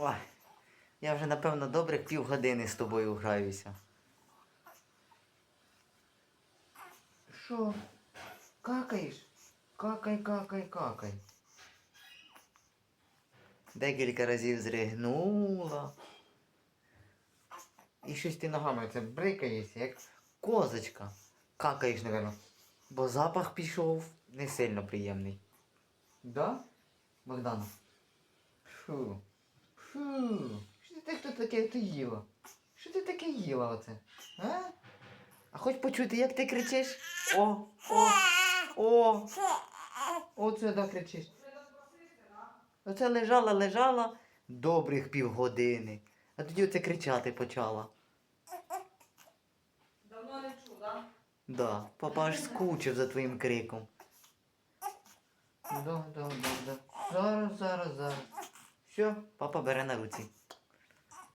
Ой, я вже, напевно, добрих півгодини з тобою граюся. Що? Какаєш? Какай, какай, какай. Декілька разів зригнула. І щось ти ногами це брикаєшся, як козочка. Какаєш, напевно. Бо запах пішов не сильно приємний. Да? Богдан? Фу. Фу. Що ти хто таке ти їла? Що ти таке їла оце? А? А хоч почути, як ти кричиш? О, о, о. Оце да кричиш. Оце лежала, лежала добрих півгодини. А тоді оце кричати почала. Давно не чув, да? Да, папа аж скучив за твоїм криком. Да, да, да, да. Зараз, зараз, зараз. Все, папа бере на руці.